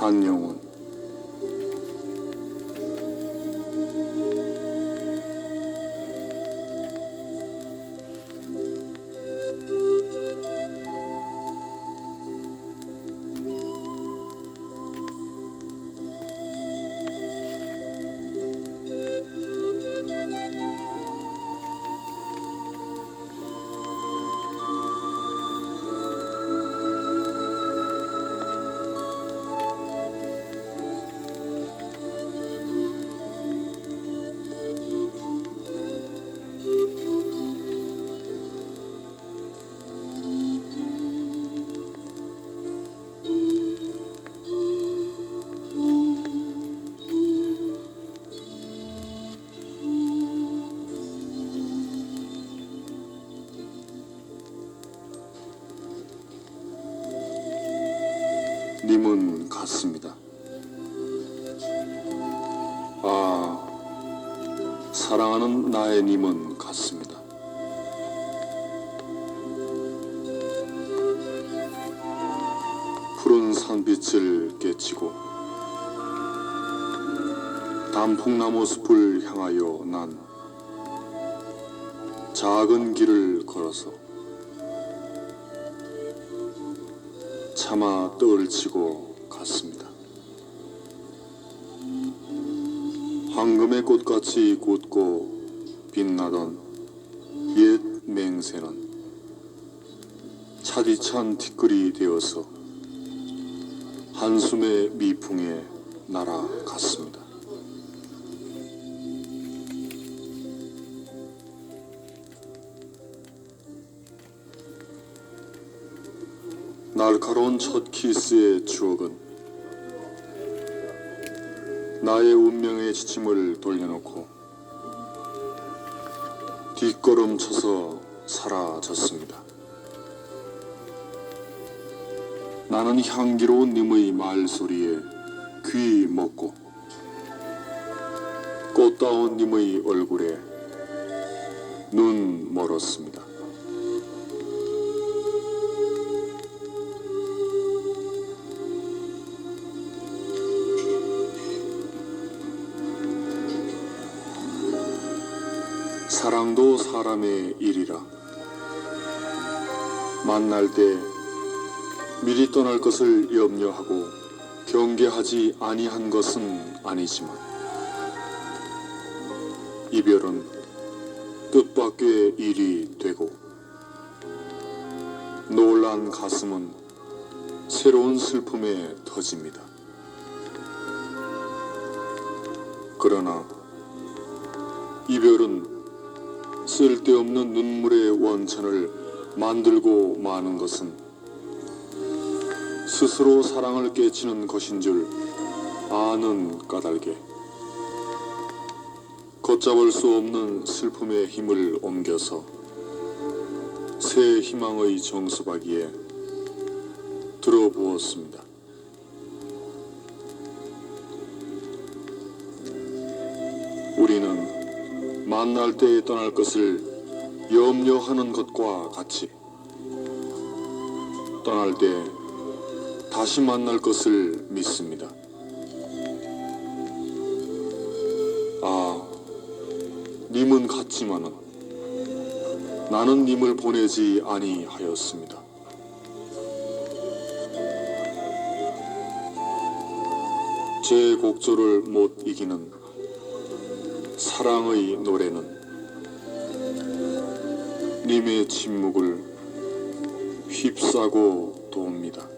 한 영혼. 님은 같습니다. 아, 사랑하는 나의 님은 같습니다. 푸른 산빛을 깨치고 단풍나무 숲을 향하여 난 작은 길을 걸어서 차마 떨치고 갔습니다. 황금의 꽃같이 곧고 빛나던 옛 맹세는 차디찬 티끌이 되어서 한숨의 미풍에 날아갔습니다. 날카로운 첫 키스의 추억은 나의 운명의 지침을 돌려놓고 뒷걸음쳐서 사라졌습니다. 나는 향기로운 님의 말소리에 귀 먹고 꽃다운 님의 얼굴에 눈 멀었습니다. 사랑도 사람의 일이라 만날 때 미리 떠날 것을 염려하고 경계하지 아니한 것은 아니지만 이별은 뜻밖의 일이 되고 놀란 가슴은 새로운 슬픔에 터집니다. 그러나 이별은 쓸데없는 눈물의 원천을 만들고 마는 것은 스스로 사랑을 깨치는 것인 줄 아는 까닭에 걷잡을 수 없는 슬픔의 힘을 옮겨서 새 희망의 정수박이에 들어부었습니다. 만날 때 떠날 것을 염려하는 것과 같이 떠날 때 다시 만날 것을 믿습니다. 아, 님은 같지만은 나는 님을 보내지 아니하였습니다. 제 곡조를 못 이기는 사랑의 노래는 님의 침묵을 휩싸고 돕니다.